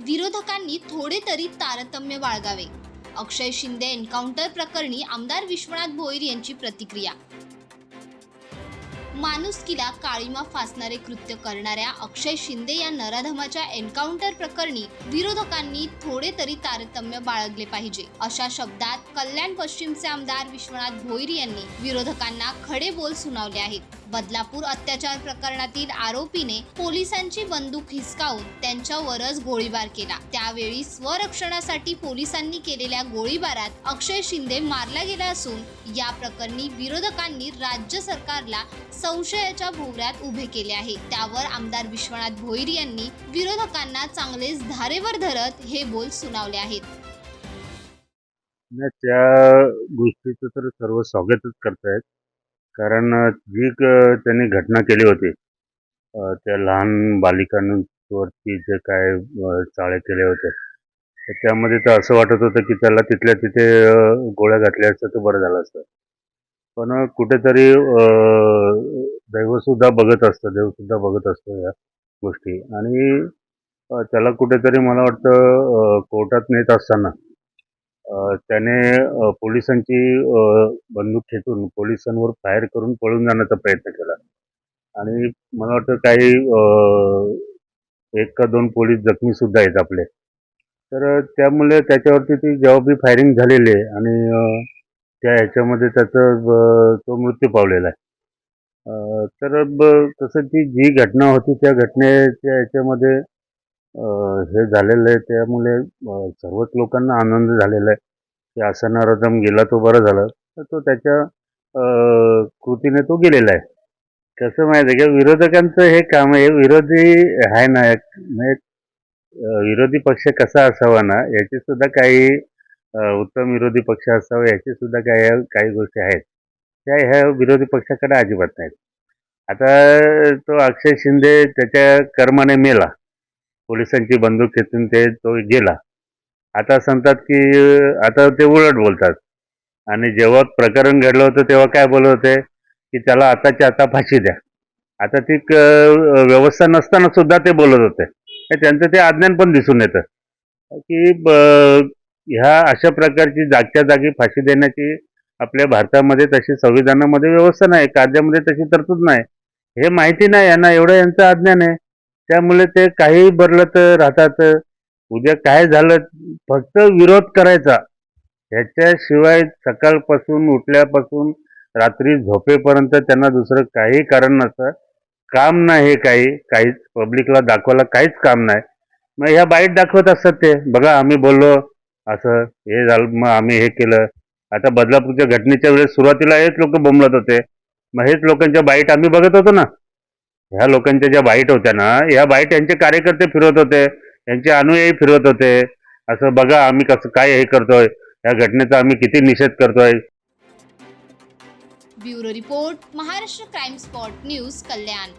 विरोधकांनी थोडे तरी तारतम्य बाळगावे. अक्षय शिंदे एन्काउंटर प्रकरणी आमदार विश्वनाथ भोईर यांची प्रतिक्रिया माणुसकीला काळीमा फासणारे कृत्य करणाऱ्या अक्षय शिंदे या नराधमाच्या एन्काउंटर प्रकरणी विरोधकांनी थोडे तरी तारतम्य बाळगले पाहिजे. अशा शब्दात कल्याण पश्चिमचे आमदार विश्वनाथ भोईर यांनी विरोधकांना खडे बोल सुनावले आहेत. बदलापूर अत्याचार प्रकरणातील आरोपीने पोलिसांची बंदूक हिसकावून त्यांच्यावरच गोळीबार केला. त्यावेळी स्वरक्षणासाठी पोलिसांनी केलेल्या गोळीबारात अक्षय शिंदे मारला गेला असून या प्रकरणी विरोधकांनी राज्य सरकारला संशयाच्या भोवऱ्यात उभे केले आहे. त्यावर आमदार विश्वनाथ भोईर यांनी विरोधकांना चांगलेच धारेवर धरत हे बोल सुनावले आहेत. त्या गोष्टीचं तर सर्व स्वागतच करतायत. कारण जी क- त्यांनी घटना केली होती त्या लहान बालिकांवरती जे काय चाळे केले होते त्यामध्ये तर असं वाटत होतं की त्याला तिथल्या तिथे गोळ्या घातल्या असतं तर बरं झालं असतं. पण कुठेतरी दैवसुद्धा बघत असतं देवसुद्धा बघत असतो या गोष्टी. आणि त्याला कुठेतरी मला वाटतं कोर्टात नेत असताना त्याने पोलिसांची बंदूक खेचून पोलिसांवर फायर करून पळून जाण्याचा प्रयत्न केला. आणि मला वाटतं काही एक का दोन पोलीस जखमी सुद्धा आहेत आपले. तर त्यामुळे त्याच्यावरती ती बी फायरिंग झालेली आहे आणि त्या ह्याच्यामध्ये त्याचं ब- तो मृत्यू पावलेला आहे. तर ब- तसं ती जी घटना होती त्या घटनेच्या ह्याच्यामध्ये हे झालेलं आहे. त्यामुळे सर्वच लोकांना आनंद झालेला आहे. की असा नरोदम गेला तो बरं झाला. तर तो त्याच्या कृतीने तो गेलेला आहे. कसं माहिती आहे का? विरोधकांचं हे काम आहे. विरोधी आहे ना एक- म्हणजे विरोधी पक्ष कसा असावा ना याची सुद्धा काही उत्तम विरोधी पक्ष असावं याची सुद्धा काही काही गोष्टी आहेत. त्या ह्या विरोधी पक्षाकडे अजिबात नाहीत. आता तो अक्षय शिंदे त्याच्या कर्माने मेला. पोलिसांची बंदूक खेचून ते तो गेला. आता सांगतात की आता ते उलट बोलतात. आणि जेव्हा प्रकरण घडलं होतं तेव्हा काय बोलत होते? की त्याला आताच्या आता फाशी द्या. आता ती क- व्यवस्था नसताना सुद्धा ते बोलत होते. हे त्यांचं ते अज्ञान पण दिसून येतं. की ब- ह्या अशा प्रकारची जागच्या जागी फाशी देण्याची आपल्या भारतामध्ये तशी संविधानामध्ये व्यवस्था नाही कायद्यामध्ये तशी तरतूद नाही. हे माहिती नाही यांना एवढं यांचं अज्ञान आहे. त्यामुळे ते काही बरलत राहतात. उद्या काय झालं फक्त विरोध करायचा. ह्याच्याशिवाय सकाळपासून उठल्यापासून रात्री झोपेपर्यंत त्यांना दुसरं काही कारण नसतं. काम नाही हे काही. काहीच पब्लिकला दाखवायला काहीच काम नाही. मग ह्या बाईट दाखवत असतात ते. बघा आम्ही बोललो असं हे झालं मग आम्ही हे केलं. आता बदलापूरच्या घटनेच्या वेळेस सुरुवातीला हेच लोक बोंबलत होते. मग हेच लोकांच्या बाईट आम्ही बघत होतो ना. ह्या लोकांच्या ज्या बाईट होत्या ना ह्या बाईट यांचे कार्यकर्ते फिरवत होते. यांचे अनुयायी फिरवत होते. असं बघा आम्ही कसं काय हे करतोय. या घटनेचा आम्ही किती निषेध करतोय. Bureau report Maharashtra crime spot news Kalyan.